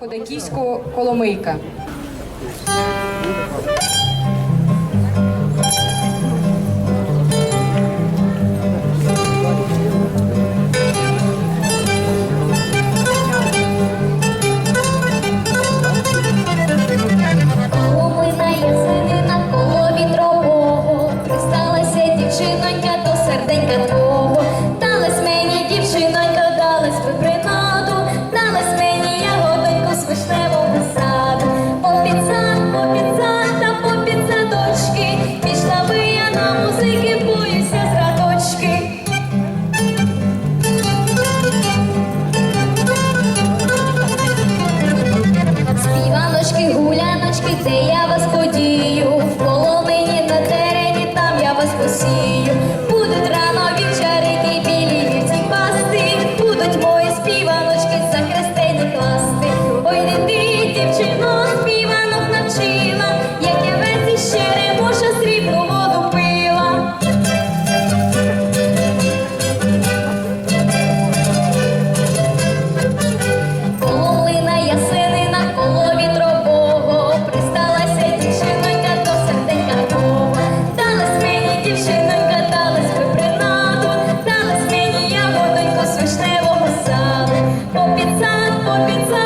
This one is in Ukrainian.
Ходаківського Коломийка. я вас подію, в полонині на терені, там я вас посію. Convinção.